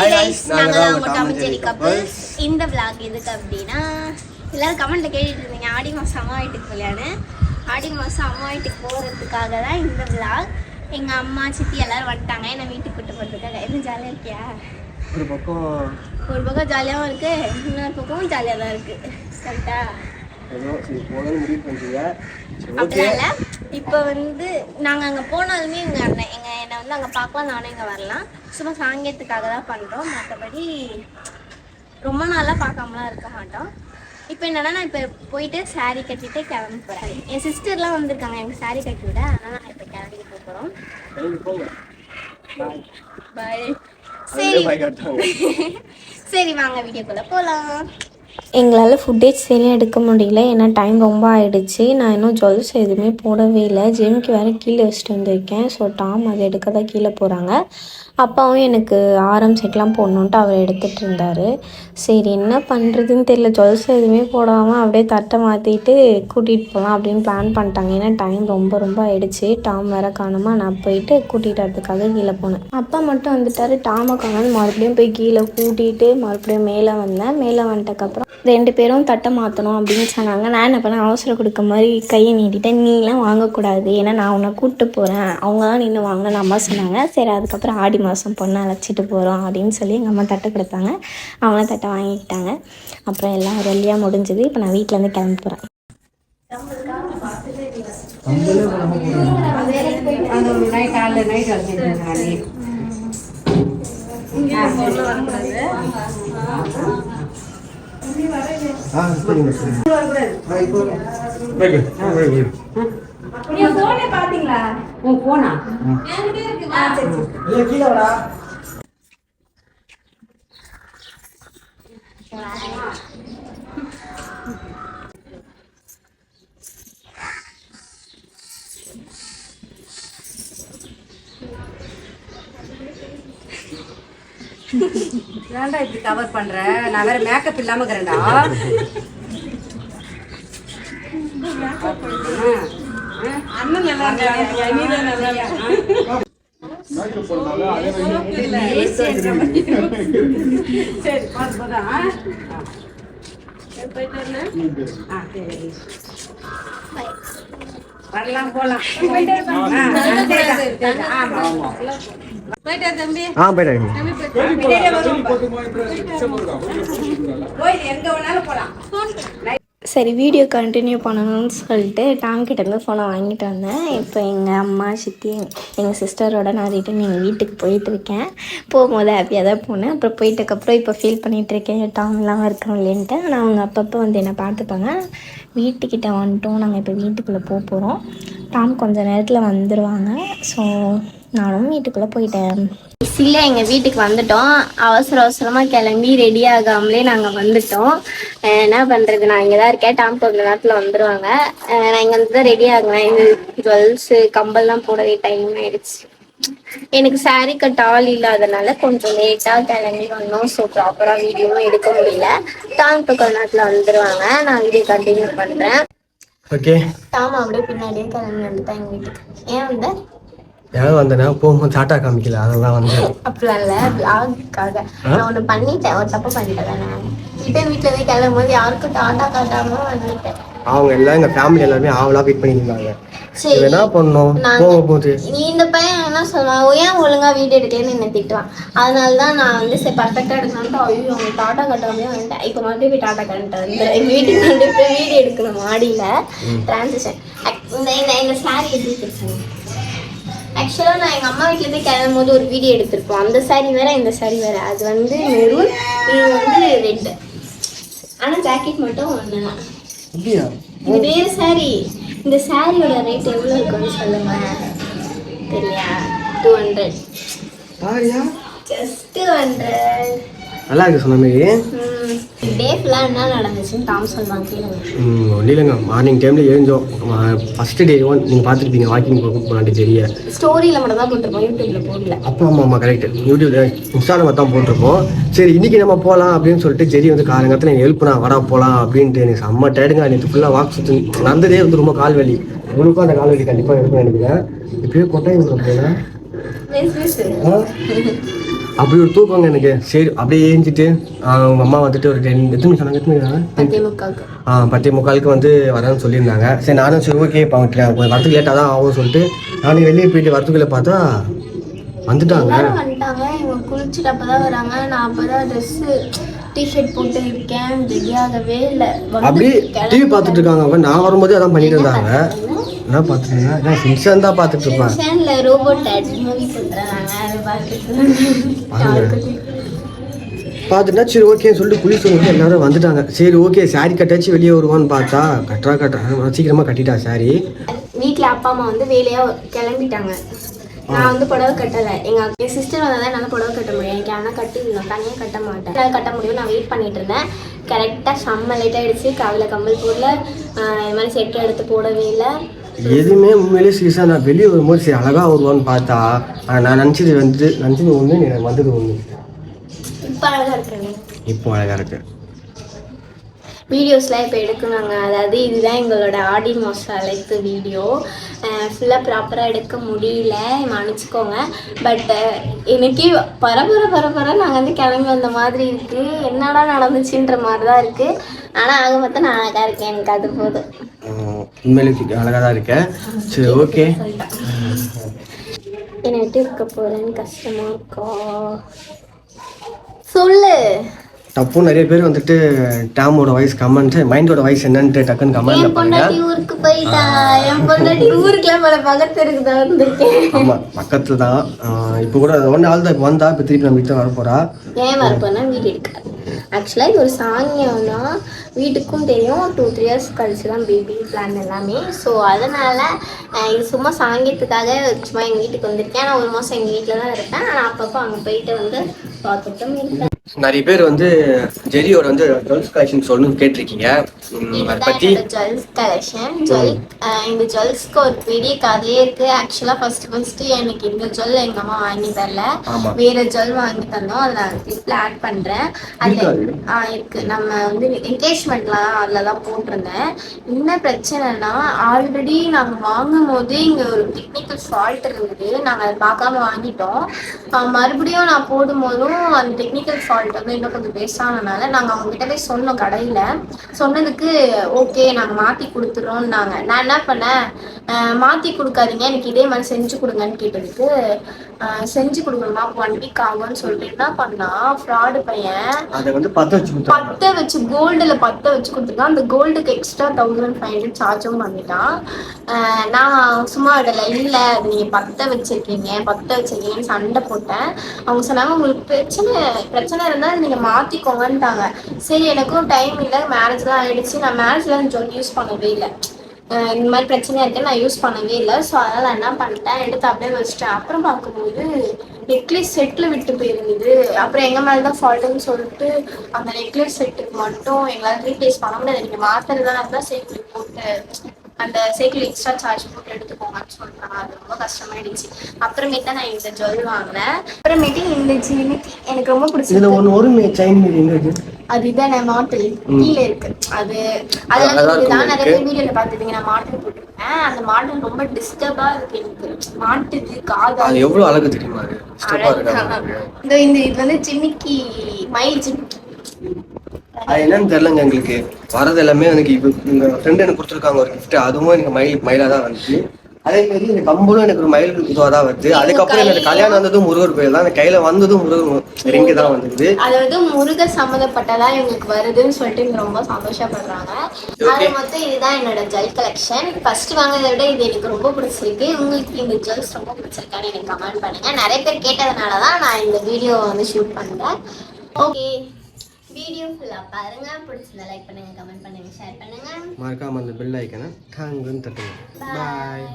Hi guys நாங்க தான் உங்க டாம் ஜெரி கப்பல்ஸ் இந்த vlog எதுக்கு அப்படின்னா எல்லாரும் கமெண்ட்ல கேட்டுட்டு இருந்தீங்க ஆடி மாசம் அம்மா வீட்டுக்கு போகலையான்னு. ஆடி மாசம் அம்மா வீட்டுக்கு போறதுக்காக தான் இந்த vlog. எங்க அம்மா சித்தி எல்லாரும் வந்துட்டாங்க. என்ன வீட்டுக்கு கூட்டு போறதுக்காக? என்ன ஜாலியா இருக்கியா? ஒரு பக்கம் ஒரு பக்கம் ஜாலியாகவும் இருக்கு இன்னொரு பக்கம் ஜாலியாக தான் இருக்கு. கரெக்டா ஏதோ சரி போகணும்னு முடிவு பண்ணுறீங்க சரி ஓகே அப்படிலாம் இல்லை இப்போ வந்து நாங்கள் அங்கே போனாலுமே எங்கள் அண்ணன் எங்கள் என்னை வந்து அங்கே பார்க்கலாம் நானும் இங்கே வரலாம். சும்மா சாங்கியத்துக்காக தான் பண்ணுறோம் மற்றபடி ரொம்ப நாளாக பார்க்காமலாம் இருக்க மாட்டோம். இப்போ என்னன்னா நான் இப்போ போயிட்டு saree கட்டிட்டு கிளம்ப போகிறேன் என் சிஸ்டர்லாம் வந்திருக்காங்க எனக்கு saree கட்டி விட. அதனால் நான் இப்போ கிளம்பி போக போகிறோம் கிளம்பி போங்க. பாய் சரி. பாய் சரி வாங்க வீடியோக்குள்ளே போகலாம் எங்களால் ஃபுட்டேஜ் சரியாக எடுக்க முடியல. ஏன்னா டைம் ரொம்ப ஆயிடுச்சு. நான் இன்னும் ஜுவல்ஸ் எதுவுமே போடவே இல்லை. ஜிம்க்கு வேறு கீழே வச்சுட்டு வந்திருக்கேன். ஸோ டாம் அதை எடுக்க தான் கீழே போகிறாங்க அப்பாவும் எனக்கு ஆரம் செட்லாம் போடணுன்ட்டு அவர் எடுத்துகிட்டு இருந்தார். சரி என்ன பண்ணுறதுன்னு தெரியல. ஜுவல்ஸ் எதுவுமே போடாமல் அப்படியே தட்டை மாற்றிட்டு கூட்டிகிட்டு போகலாம் அப்படின்னு பிளான் பண்ணிட்டாங்க. ஏன்னா டைம் ரொம்ப ரொம்ப ஆயிடுச்சு. டாம் வேற காணுமா? நான் போயிட்டு கூட்டிகிட்டு வரதுக்காக கீழே போனேன். அப்பா மட்டும் வந்துட்டார். டாமை காணாமல் மறுபடியும் போய் கீழே கூட்டிகிட்டு மறுபடியும் மேலே வந்தேன். மேலே வந்துட்டக்கப்புறம் ரெண்டு பேரும் தட்டை மாற்றணும் அப்படின்னு சொன்னாங்க. நான் என்ன பண்ணேன்? அவசரம் கொடுக்க மாதிரி கையை நீட்டிட்டேன். நீலாம் வாங்கக்கூடாது. ஏன்னா நான் உன்னை கூப்பிட்டு போகிறேன் அவங்க தான் நின்று வாங்கன்னு அம்மா சொன்னாங்க. சரி அதுக்கப்புறம் ஆடி மாதம் பொண்ணை அழைச்சிட்டு போகிறோம் அப்படின்னு சொல்லி எங்கள் அம்மா தட்டை கொடுத்தாங்க. அவங்க தட்டை வாங்கிக்கிட்டாங்க. அப்புறம் எல்லாம் ரெல்லியாக முடிஞ்சது. இப்போ நான் வீட்டிலேருந்து கிளம்ப போகிறேன் நைட் காலைல நைட் வச்சுருக்கேன் நானே ஆ சரிங்க சரிங்க ஆ இப்போ உன் போனா இல்லை கீழே வாடா. ஏன்டா இப்படி கவர் பண்ற? நான் வேற மேக்கப் இல்லாம இருக்கிறேன்டா. அண்ணன் நல்லா சரி பார்த்து போதா ஆ. சரி வரலாம் போலாம் ஆ எங்க வேணாலும் போலாம் சரி வீடியோ கண்டினியூ பண்ணணும்னு சொல்லிட்டு டாம் கிட்டேருந்து ஃபோனை வாங்கிட்டு வந்தேன். இப்போ எங்கள் அம்மா சித்தி எங்கள் சிஸ்டரோட நான் ரிட்டன் எங்கள் வீட்டுக்கு போயிட்டு இருக்கேன். போகும்போது ஹாப்பியாக தான் போனேன். அப்புறம் போயிட்டக்கப்புறம் இப்போ ஃபீல் பண்ணிகிட்டு இருக்கேன். டாம்லாம் இருக்கணும் இல்லைன்ட்டு. ஆனால் அவங்க அப்பப்போ வந்து என்னை பார்த்துப்பாங்க. வீட்டுக்கிட்ட வந்துட்டோம். நாங்கள் இப்போ வீட்டுக்குள்ளே போக போகிறோம் டாம் கொஞ்ச நேரத்தில் வந்துடுவாங்க ஸோ நானும் வீட்டுக்குள்ளே போயிட்டேன். சில எங்கள் வீட்டுக்கு வந்துட்டோம். அவசர அவசரமாக கிளம்பி ரெடி ஆகாமலே நாங்கள் வந்துட்டோம். என்ன பண்ணுறது நான் இங்கே தான் இருக்கேன். டாம் கொஞ்ச நேரத்தில் வந்துடுவாங்க நான் இங்கே வந்து தான் ரெடி ஆகுவேன் இது ஜுவல்ஸு கம்பல்லாம் போடவே டைம் ஆயிடுச்சு. எனக்கு saree கட்ட ஆள் இல்லாதனால கொஞ்சம் லேட்டாக கிளம்பி வந்தோம். ஸோ ப்ராப்பராக வீடியோவும் எடுக்க முடியல. கொஞ்ச நேரத்தில் வந்துடுவாங்க நான் வீடியோ கண்டினியூ பண்ணுறேன் ஓகே டாம் அப்படியே பின்னாடியே கிளம்பி வந்துட்டேன் எங்கள் வீட்டுக்கு. ஏன் வந்த? ஏன் வந்தேன்னா போகும்போது டாட்டா காமிக்கல. அதெல்லாம் வந்தேன். அப்படிலாம் இல்லை. பிளாகுக்காக நான் ஒன்று பண்ணிட்டேன். ஒரு தப்பு பண்ணிட்டேன் நான் வீட்டில் இருந்து கிளம்பும் போது யாருக்கும் டாட்டா காட்டாம வந்துட்டேன். அவங்க எல்லாம் எங்கள் ஃபேமிலி எல்லாருமே ஆவலாக வெயிட் பண்ணியிருந்தாங்க சரி என்ன பண்ணோம் போகும்போது நீ இந்த பையன் என்ன சொல்லுவான் ஏன் ஒழுங்கா வீடியோ எடுக்கலன்னு என்ன திட்டுவான். அதனால தான் நான் வந்து சரி பர்ஃபெக்டாக எடுக்கணும்ட்டு ஐயோ அவங்க டாட்டா கட்டாமே வந்துட்டேன். இப்போ மறுபடியும் போய் டாட்டா கட்டு வந்து எங்கள் வீட்டுக்கு வந்து போய் வீடியோ எடுக்கணும் மாடியில். டிரான்சிஷன் இந்த இந்த இந்த சாரி எப்படி பிடிச்சாங்க ஆக்சுவலாக நான் எங்கள் அம்மா வீட்டிலேருந்து கிளம்பும் போது ஒரு வீடியோ எடுத்திருப்போம். அந்த saree வேற இந்த saree வேற. அது வந்து மெரூன் இது வந்து ரெட்டு ஆனால் ஜாக்கெட் மட்டும் ஒன்று தான் இது வேறு saree. இந்த சாரியோட ரேட் எவ்வளோ இருக்குன்னு சொல்லுங்க. தெரியலையா டூ ஹண்ட்ரட் பாரியா. ஜஸ்ட் டூ ஹண்ட்ரட் நல்லா இருக்கு சொன்ன மாதிரி. டே ஃபுல்லாக என்ன நடந்துச்சுன்னு டாம் சொல்லுவாங்க கேளுங்க ம் ஒன்றும் இல்லைங்க. மார்னிங் டைமில் எழுந்தோம். ஃபஸ்ட்டு டே ஒன் நீங்கள் பார்த்துருப்பீங்க வாக்கிங் போக போனாட்டி தெரிய. ஸ்டோரியில் மட்டும் தான் போட்டிருப்போம் யூடியூப்ல போடல. அப்பா அம்மா அம்மா கரெக்ட் யூடியூப்ல இன்ஸ்டாகிராம் தான் போட்டிருப்போம். சரி இன்னைக்கு நம்ம போகலாம் அப்படின்னு சொல்லிட்டு ஜெரி வந்து காலங்கத்தில் எனக்கு நான் வரா போகலாம் அப்படின்ட்டு எனக்கு செம்ம டயர்டுங்க நேற்று ஃபுல்லாக வாக் சுற்றி நடந்ததே வந்து ரொம்ப கால் வலி. உங்களுக்கும் அந்த கால் வலி கண்டிப்பாக இருக்கும்னு நினைக்கிறேன். இப்படியே பேசு ஆ? அப்படி ஒரு தூக்கங்க எனக்கு. சரி அப்படியே ஏஞ்சிட்டு அவங்க அம்மா வந்துட்டு ஒரு டென் எத்தனை சொன்னாங்க எத்தனை ஆ பத்தே முக்காலுக்கு வந்து வரேன்னு சொல்லியிருந்தாங்க. சரி நானும் சரி ஓகே கொஞ்சம் வரத்துக்கு லேட்டாக தான் ஆகும் சொல்லிட்டு நானும் வெளியே போயிட்டு வரத்துக்குள்ளே பார்த்தா வந்துட்டாங்க. வந்துட்டாங்க. இவங்க குளிச்சுட்டு அப்பதான் வராங்க. நான் அப்பதான் ட்ரெஸ் டிஷர்ட் போட்டு இருக்கேன். ரெடி ஆகவே இல்லை. அப்படியே டிவி பார்த்துட்டு இருக்காங்க நான் வரும்போது அதான் பண்ணிட்டு இருந்தாங்க. என்ன பார்த்துட்டு இருந்தேன் நான் சிம்சன் தான் பார்த்துட்டு இருப்பேன் பார்த்துட்டு சரி ஓகே சொல்லிட்டு குளிச்சு சொல்லிட்டு எல்லாரும் வந்துட்டாங்க. சரி ஓகே சாரி கட்டாச்சு வெளியே வருவான்னு பார்த்தா கட்டுறா கட்டுறா. சீக்கிரமாக கட்டிட்டா சாரி வீட்ல அப்பா அம்மா வந்து வேலையா கிளம்பிட்டாங்க. நான் வந்து புடவை கட்டலை. எங்க அக்கா- என் சிஸ்டர் வந்தால் தான் என்னால் புடவை கட்ட முடியும். எனக்கு ஆனால் கட்டிடணும் தனியாக கட்ட மாட்டேன். என்னால் கட்ட முடியும் நான் வெயிட் பண்ணிட்டு இருந்தேன். கரெக்டாக செம்ம லேட் ஆயிடுச்சு. காதில் கம்மல் போடல. இது மாதிரி செட்டு எடுத்து போடவே இல்லை. எதுவுமே உண்மையிலே சீசா நான் வெளியே வரும்போது சரி அழகா வருவான்னு பார்த்தா நான் நினச்சது வந்து நினச்சது ஒன்று எனக்கு வந்தது ஒன்று இப்போ அழகாக இருக்கேன் இப்போ அழகா இருக்கு. வீடியோஸ்லாம் இப்போ எடுக்கணுங்க. அதாவது இதுதான் எங்களோட ஆடி மாதம் அழைத்து வீடியோ ஃபுல்லாக ப்ராப்பராக எடுக்க முடியல மன்னிச்சுக்கோங்க. பட் எனக்கே பரபர பரபர நாங்கள் வந்து கிளம்பி வந்த மாதிரி இருக்குது என்னடா நடந்துச்சுன்ற மாதிரி தான் இருக்குது ஆனால் ஆக மொத்தம் நான் அழகாக இருக்கேன். எனக்கு அது போதும். உண்மையிலே அழகாக தான் இருக்கேன் சரி ஓகே என்னை விட்டு இருக்க போகிறேன்னு கஷ்டமா இருக்கா? சொல்லு. தப்பு நிறைய பேர் வந்துட்டு டாமோட வாய்ஸ் கமெண்ட் மைண்டோட வாய்ஸ் என்னன்ட்டு டக்குன்னு கமெண்ட்ல பண்ணுங்க ஊருக்கு போயிட்டா. என் பொண்டாட்டி பல பக்கத்து வந்திருக்கேன். ஆமா பக்கத்துல தான் இப்போ கூட ஒன்று ஆள் தான் இப்போ வந்தா இப்போ திருப்பி நம்ம வீட்டில் வர போறா ஏன் வரப்போனா வீடு எடுக்காது. ஆக்சுவலாக இது ஒரு சாங்கியம்னா வீட்டுக்கும் தெரியும். டூ த்ரீ இயர்ஸ் கழிச்சு தான் பேபி பிளான் எல்லாமே. ஸோ அதனால் இது சும்மா சாங்கியத்துக்காக சும்மா எங்கள் வீட்டுக்கு வந்திருக்கேன். நான் ஒரு மாதம் எங்கள் வீட்டில் தான் இருப்பேன். ஆனால் அப்பப்போ அங்கே போயிட்டு வந்து பார்த்துட்டும் இருப்பேன். நிறைய பேர் வந்து ஜெரியோட வந்து ஜுவல்ஸ் கலெக்ஷன் சொல்லணும்னு கேட்டிருக்கீங்க. அதை பத்தி ஜுவல்ஸ் கலெக்ஷன் ஜுவல் இந்த ஜுவல்ஸ்க்கு ஒரு பெரிய கதையே இருக்கு. ஆக்சுவலாக ஃபர்ஸ்ட் ஃபர்ஸ்ட் எனக்கு இந்த ஜுவல் எங்கள் அம்மா வாங்கி தரல. வேற ஜுவல் வாங்கி தந்தோம். அதை நான் கிளிப்ல ஆட் பண்றேன். அது இருக்கு நம்ம வந்து என்கேஜ்மெண்ட்லாம் அதில் தான் போட்டிருந்தேன். என்ன பிரச்சனைனா ஆல்ரெடி நாங்கள் வாங்கும் போது இங்கே ஒரு டெக்னிக்கல் ஃபால்ட் இருந்தது. நாங்கள் அதை பார்க்காம வாங்கிட்டோம். மறுபடியும் நான் போடும்போதும் அந்த டெக்னிக்கல் ஃபால்ட் வந்து இன்னும் கொஞ்சம் பேசாதனால நாங்கள் அவங்ககிட்ட போய் சொன்னோம் கடையில். சொன்னதுக்கு ஓகே நாங்கள் மாற்றி கொடுத்துறோம்னாங்க. நான் என்ன பண்ணேன் மாத்தி கொடுக்காதீங்க எனக்கு இதே மாதிரி செஞ்சு கொடுங்கன்னு கேட்டதுக்கு செஞ்சு கொடுக்கணுமா? ஒன் வீக் ஆகும்னு சொல்லிட்டு என்ன பண்ணா ஃப்ராடு பையன் அதை வந்து பத்த வச்சு பத்த வச்சு கோல்டுல பத்த வச்சு கொடுத்துருக்கான். அந்த கோல்டுக்கு எக்ஸ்ட்ரா தௌசண்ட் ஃபைவ் ஹண்ட்ரட் சார்ஜும் பண்ணிட்டான் நான் சும்மா விடல. இல்ல அது நீங்க பத்த வச்சிருக்கீங்க பத்த வச்சிருக்கீங்கன்னு சண்டை போட்டேன். அவங்க சொன்னாங்க உங்களுக்கு பிரச்சனை பிரச்சனை இருந்தால் அதை நீங்க மாத்திக்கோங்கன்ட்டாங்க. சரி எனக்கும் டைம் இல்லை மேரேஜ் தான் ஆயிடுச்சு. நான் மேரேஜ்ல ஜோன் யூஸ் பண்ணவே இல்லை. இந்த மாதிரி பிரச்சனையாக இருக்கு நான் யூஸ் பண்ணவே இல்லை. ஸோ அதனால நான் என்ன பண்ணிட்டேன் எடுத்து அப்படியே வச்சுட்டேன். அப்புறம் பார்க்கும்போது நெக்லஸ் செட்டில் விட்டு போயிருந்தது. அப்புறம் எங்கள் மேலே தான் ஃபால்ட்டுன்னு சொல்லிட்டு அந்த நெக்லஸ் செட்டுக்கு மட்டும் எங்களால் ரீப்ளேஸ் பண்ண முடியாது. நீங்கள் மாத்திரதா தான் சைக்கிள் போட்டு அந்த சைக்கிள் எக்ஸ்ட்ரா சார்ஜ் போட்டு எடுத்துக்கோங்கன்னு சொல்றாங்க. அது ரொம்ப கஷ்டமாயிடுச்சு. அப்புறமேட்டு நான் இந்த ஜுவல் வாங்கினேன். அப்புறமேட்டு இந்த ஜிமிக்கி எனக்கு ரொம்ப இதுல பிடிச்சது ஒன்று ஒரு செயின் அதுதான் நான் மாட்டல். கீழே இருக்கு. அது தான் இருக்கும் நிறைய வீடியோல பாத்துருப்பீங்க நான் மாட்டல் போட்டிருப்பேன். அந்த மாடல் ரொம்ப டிஸ்டர்பா இருக்கு எனக்கு. மாட்டுது காது அது எவ்வளவு அழகு தெரியுமா அது? இந்த இது வந்து ஜிமிக்கி மயில் ஜிமிக்கி அது என்னன்னு தெரியலங்க எங்களுக்கு. வரது எல்லாமே எனக்கு இப்போ எங்க ஃப்ரெண்ட் எனக்கு கொடுத்துருக்காங்க ஒரு gift. அதுவும் எனக்கு மயில் மயிலா தான் வந்துச்சு. அதே மாதிரி இந்த கம்பளும் எனக்கு ஒரு மயில் இதுவாக தான் வருது. அதுக்கப்புறம் எனக்கு கல்யாணம் வந்ததும் முருகர் கோயில் தான். எனக்கு கையில வந்ததும் முருகர் ரிங்கு தான் வந்தது. அதாவது முருக சம்மந்தப்பட்டதா இவங்களுக்கு வருதுன்னு சொல்லிட்டு ரொம்ப சந்தோஷப்படுறாங்க. அது மொத்தம் இதுதான் என்னோட ஜுவல் கலெக்ஷன் ஃபர்ஸ்ட் வாங்குறதை விட இது எனக்கு ரொம்ப பிடிச்சிருக்கு. உங்களுக்கு இந்த ஜுவல்ஸ் ரொம்ப பிடிச்சிருக்கான்னு எனக்கு கமெண்ட் பண்ணுங்க. நிறைய பேர் கேட்டதுனால தான் நான் இந்த வீடியோ வந்து ஷூட் பண்ணேன் ஓகே வீடியோ ஃபுல்லாக பாருங்க. பிடிச்சிருந்தா லைக் பண்ணுங்க கமெண்ட் பண்ணுங்க ஷேர் பண்ணுங்க. மறக்காம அந்த பெல் ஐக்கனை டாங்குன்னு தட்டுங்க. பாய்